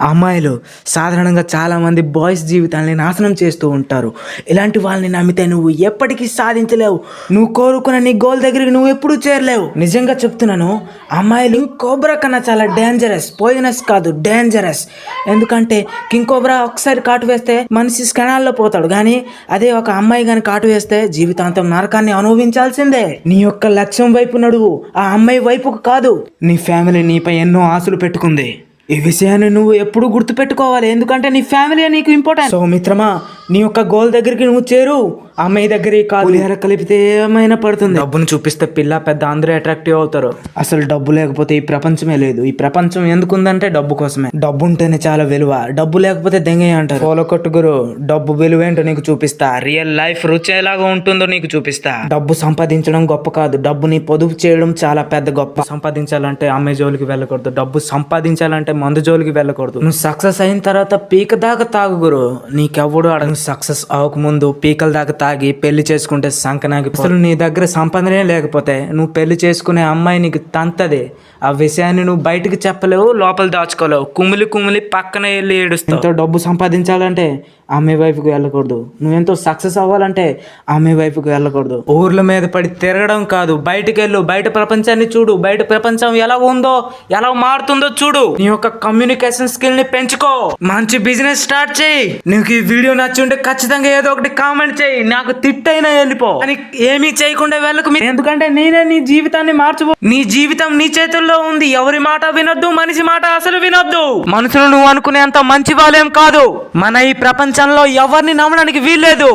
అమ్మాయిలు సాధారణంగా చాలామంది బాయ్స్ జీవితాన్ని నాశనం చేస్తూ ఉంటారు. ఇలాంటి వాళ్ళని నమ్మితే నువ్వు ఎప్పటికీ సాధించలేవు. నువ్వు కోరుకున్న నీ గోల్ దగ్గరికి నువ్వు ఎప్పుడూ చేరలేవు. నిజంగా చెప్తున్నాను అమ్మాయిలు కోబ్రా కన్నా చాలా డేంజరస్ పోయినస్ కాదు డేంజరస్ ఎందుకంటే కింగ్ కోబ్రా ఒకసారి కాటు వేస్తే మనిషి క్షణాల్లో పోతాడు. కానీ అదే ఒక అమ్మాయి కానీ కాటు వేస్తే జీవితాంతం నరకాన్ని అనుభవించాల్సిందే. నీ యొక్క లక్ష్యం వైపు నడువు ఆ అమ్మాయి వైపుకు కాదు. నీ ఫ్యామిలీ నీపై ఎన్నో ఆశలు పెట్టుకుంది. ఈ విషయాన్ని నువ్వు ఎప్పుడు గుర్తుపెట్టుకోవాలి. ఎందుకంటే నీ ఫ్యామిలీ నీకు ఇంపార్టెంట్ సో మిత్రమా నీ యొక్క గోల్ దగ్గరికి నువ్వు చేరు. అమ్మాయి దగ్గరికి కాదు కలిపితే ఏమైనా పడుతుంది. డబ్బును చూపిస్తే పిల్ల పెద్ద అందరూ అట్రాక్టివ్ అవుతారు. అసలు డబ్బు లేకపోతే ఈ ప్రపంచమే లేదు. ఈ ప్రపంచం ఎందుకు ఉందంటే డబ్బు కోసమే. డబ్బు ఉంటేనే చాలా విలువ. డబ్బు లేకపోతే దెంగయ్య అంటారు. ఫోలో కొట్టుగురు డబ్బు విలువ ఏంటో నీకు చూపిస్తా. రియల్ లైఫ్ రుచి ఎలాగో ఉంటుందో నీకు చూపిస్తా. డబ్బు సంపాదించడం గొప్ప కాదు. డబ్బుని పొదుపు చేయడం చాలా పెద్ద గొప్ప. సంపాదించాలంటే అమ్మాయి జోలికి వెళ్ళకూడదు. డబ్బు సంపాదించాలంటే మందు జోలికి వెళ్ళకూడదు. నువ్వు సక్సెస్ అయిన తర్వాత పీక దాకా తాగు గురు. నీకెవ్వడు అడగ సక్సెస్ అవ్వకముందు పీకల దాకా తాగి పెళ్ళి చేసుకుంటే సంకనాకి అసలు నీ దగ్గర సంపాదనే లేకపోతే నువ్వు పెళ్ళి చేసుకునే అమ్మాయి నీకు తంతది. ఆ విషయాన్ని నువ్వు బయటికి చెప్పలేవు లోపల దాచుకోలేవు. కుమిలి కుమిలి పక్కన వెళ్ళి ఏడుస్తావు. డబ్బు సంపాదించాలంటే ఆమె వైపుకి వెళ్ళకూడదు. నువ్వెంతో సక్సెస్ అవ్వాలంటే ఆమె వైపుకి వెళ్ళకూడదు. ఊర్ల మీద పడి తిరగడం కాదు. బయటికి వెళ్ళు బయట ప్రపంచాన్ని చూడు. బయట ప్రపంచం ఎలా ఉందో ఎలా మారుతుందో చూడు. నీ యొక్క కమ్యూనికేషన్ స్కిల్ని పెంచుకో. మంచి బిజినెస్ స్టార్ట్ చేయి. నీకు ఈ వీడియో నచ్చి ఉంటే ఖచ్చితంగా ఏదో ఒకటి కామెంట్ చేయి. నాకు తిట్టైనా వెళ్ళిపో. అని ఏమీ చేయకుండా వెళ్ళకు. ఎందుకంటే నేనే నీ జీవితాన్ని మార్చుకో నీ జీవితం నీ చేతుల్లో ఉంది. ఎవరి మాట వినొద్దు మనిషి మాట అసలు వినొద్దు. మనుషులు నువ్వు అనుకునేంత మంచి వాళ్ళేం కాదు. మన ఈ ప్రపంచంలో ఎవరిని నమ్మడానికి వీల్లేదు?